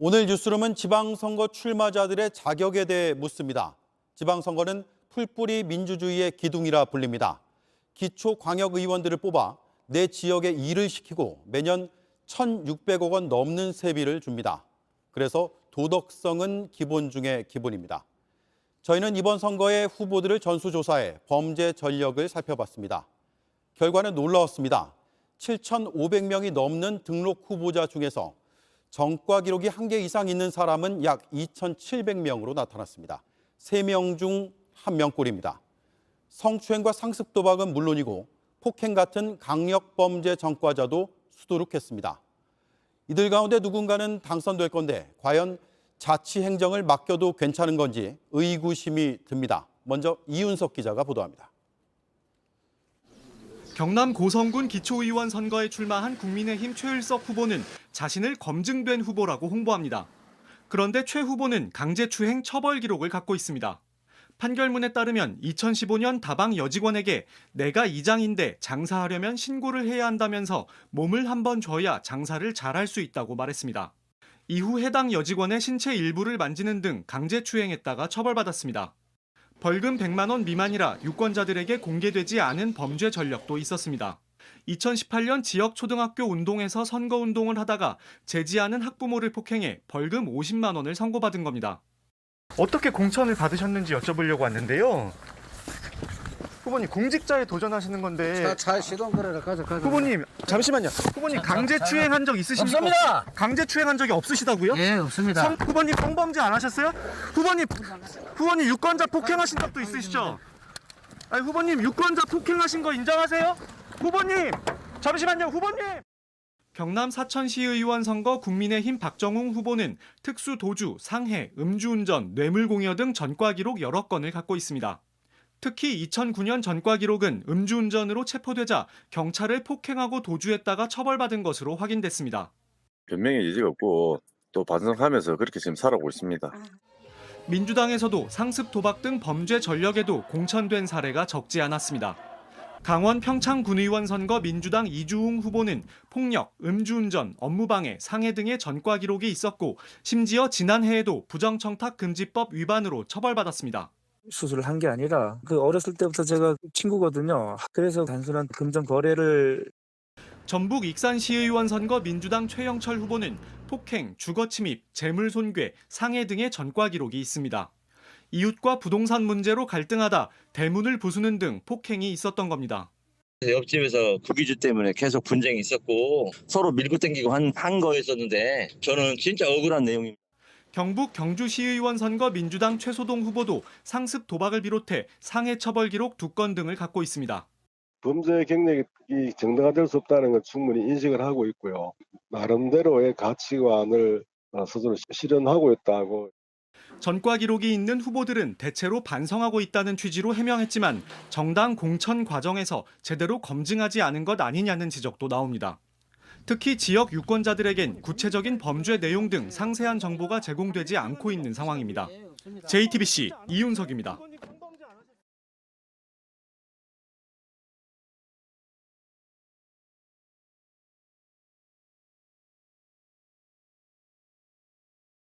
오늘 뉴스룸은 지방선거 출마자들의 자격에 대해 묻습니다. 지방선거는 풀뿌리 민주주의의 기둥이라 불립니다. 기초 광역 의원들을 뽑아 내 지역에 일을 시키고 매년 1,600억 원 넘는 세비를 줍니다. 그래서 도덕성은 기본 중의 기본입니다. 저희는 이번 선거의 후보들을 전수조사해 범죄 전력을 살펴봤습니다. 결과는 놀라웠습니다. 7,500명이 넘는 등록 후보자 중에서 정과 기록이 한 개 이상 있는 사람은 약 2,700명으로 나타났습니다. 3명 중 1명꼴입니다. 성추행과 상습 도박은 물론이고 폭행 같은 강력 범죄 전과자도 수두룩했습니다. 이들 가운데 누군가는 당선될 건데 과연 자치 행정을 맡겨도 괜찮은 건지 의구심이 듭니다. 먼저 이윤석 기자가 보도합니다. 경남 고성군 기초의원 선거에 출마한 국민의힘 최일석 후보는 자신을 검증된 후보라고 홍보합니다. 그런데 최 후보는 강제추행 처벌 기록을 갖고 있습니다. 판결문에 따르면 2015년 다방 여직원에게 내가 이장인데 장사하려면 신고를 해야 한다면서 몸을 한번 줘야 장사를 잘할 수 있다고 말했습니다. 이후 해당 여직원의 신체 일부를 만지는 등 강제추행했다가 처벌받았습니다. 벌금 100만 원 미만이라 유권자들에게 공개되지 않은 범죄 전력도 있었습니다. 2018년 지역 초등학교 운동에서 선거 운동을 하다가 제지하는 학부모를 폭행해 벌금 50만 원을 선고받은 겁니다. 어떻게 공천을 받으셨는지 여쭤보려고 왔는데요. 후보님 공직자에 도전하시는 건데 자, 잘 시동 걸어라 가자 가자 후보님 잠시만요. 후보님 강제 추행한 적 있으십니까? 없습니다 강제 추행한 적이 없으시다고요? 예 없습니다 성, 후보님 성범죄 안 하셨어요? 후보님 후보님 유권자 폭행하신 적도 있으시죠? 아니 후보님 유권자 폭행하신 거 인정하세요? 후보님 잠시만요 후보님 경남 사천시의원 선거 국민의힘 박정웅 후보는 특수 도주, 상해, 음주운전, 뇌물공여 등 전과 기록 여러 건을 갖고 있습니다. 특히 2009년 전과 기록은 음주운전으로 체포되자 경찰을 폭행하고 도주했다가 처벌받은 것으로 확인됐습니다. 변명의 여지가 없고 또 반성하면서 그렇게 지금 살아오고 있습니다. 민주당에서도 상습 도박 등 범죄 전력에도 공천된 사례가 적지 않았습니다. 강원 평창 군의원 선거 민주당 이주웅 후보는 폭력, 음주운전, 업무방해, 상해 등의 전과 기록이 있었고 심지어 지난해에도 부정청탁 금지법 위반으로 처벌받았습니다. 수술을 한 게 아니라 그 어렸을 때부터 제가 친구거든요. 그래서 단순한 금전 거래를 전북 익산시의원 선거 민주당 최영철 후보는 폭행, 주거 침입, 재물 손괴, 상해 등의 전과 기록이 있습니다. 이웃과 부동산 문제로 갈등하다 대문을 부수는 등 폭행이 있었던 겁니다. 옆집에서 구기주 때문에 계속 분쟁이 있었고 서로 밀고 당기고 한, 한 거였었는데 저는 진짜 억울한 내용입니다. 경북 경주시의원 선거 민주당 최소동 후보도 상습 도박을 비롯해 상해 처벌 기록 두 건 등을 갖고 있습니다. 범죄 경력이 정당화될 수 없다는 걸 충분히 인식을 하고 있고요. 나름대로의 가치관을 어, 스스로 실현하고 있다고 전과 기록이 있는 후보들은 대체로 반성하고 있다는 취지로 해명했지만 정당 공천 과정에서 제대로 검증하지 않은 것 아니냐는 지적도 나옵니다. 특히 지역 유권자들에겐 구체적인 범죄 내용 등 상세한 정보가 제공되지 않고 있는 상황입니다. JTBC 이윤석입니다.